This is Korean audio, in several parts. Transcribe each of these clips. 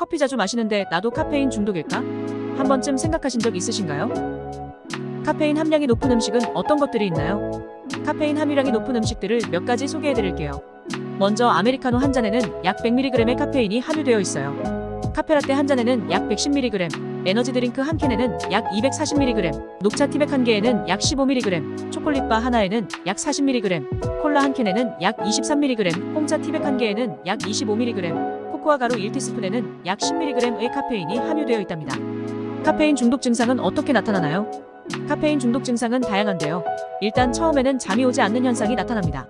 커피 자주 마시는데 나도 카페인 중독일까? 한 번쯤 생각하신 적 있으신가요? 카페인 함량이 높은 음식은 어떤 것들이 있나요? 카페인 함유량이 높은 음식들을 몇 가지 소개해 드릴게요. 먼저 아메리카노 한 잔에는 약 100mg의 카페인이 함유되어 있어요. 카페라떼 한 잔에는 약 110mg, 에너지 드링크 한 캔에는 약 240mg, 녹차 티백 한 개에는 약 15mg, 초콜릿바 하나에는 약 40mg, 콜라 한 캔에는 약 23mg, 홍차 티백 한 개에는 약 25mg, 코코아 가루 1티스푼에는 약 10mg의 카페인이 함유되어 있답니다. 카페인 중독 증상은 어떻게 나타나나요? 카페인 중독 증상은 다양한데요. 일단 처음에는 잠이 오지 않는 현상이 나타납니다.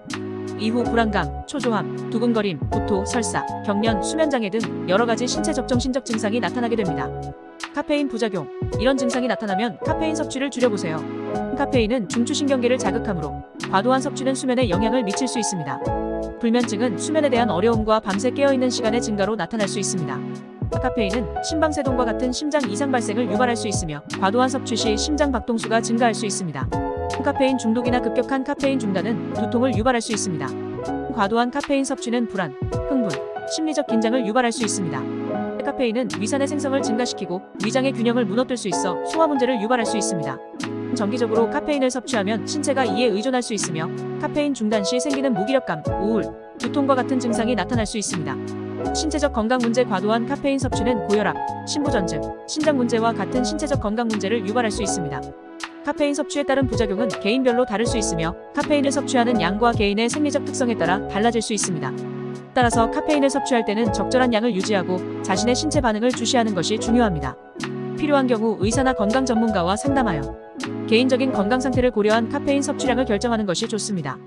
이후 불안감, 초조함, 두근거림, 구토, 설사, 경련, 수면장애 등 여러 가지 신체 적 정신적 증상이 나타나게 됩니다. 카페인 부작용. 이런 증상이 나타나면 카페인 섭취를 줄여보세요. 카페인은 중추신경계를 자극하므로 과도한 섭취는 수면에 영향을 미칠 수 있습니다. 불면증은 수면에 대한 어려움과 밤새 깨어있는 시간의 증가로 나타날 수 있습니다. 카페인은 심방세동과 같은 심장 이상 발생을 유발할 수 있으며 과도한 섭취 시 심장 박동수가 증가할 수 있습니다. 카페인 중독이나 급격한 카페인 중단은 두통을 유발할 수 있습니다. 과도한 카페인 섭취는 불안, 흥분, 심리적 긴장을 유발할 수 있습니다. 카페인은 위산의 생성을 증가시키고 위장의 균형을 무너뜨릴 수 있어 소화 문제를 유발할 수 있습니다. 정기적으로 카페인을 섭취하면 신체가 이에 의존할 수 있으며 카페인 중단 시 생기는 무기력감, 우울, 두통과 같은 증상이 나타날 수 있습니다. 신체적 건강 문제 과도한 카페인 섭취는 고혈압, 신부전증, 신장 문제와 같은 신체적 건강 문제를 유발할 수 있습니다. 카페인 섭취에 따른 부작용은 개인별로 다를 수 있으며 카페인을 섭취하는 양과 개인의 생리적 특성에 따라 달라질 수 있습니다. 따라서 카페인을 섭취할 때는 적절한 양을 유지하고 자신의 신체 반응을 주시하는 것이 중요합니다. 필요한 경우 의사나 건강 전문가와 상담하여 개인적인 건강 상태를 고려한 카페인 섭취량을 결정하는 것이 좋습니다.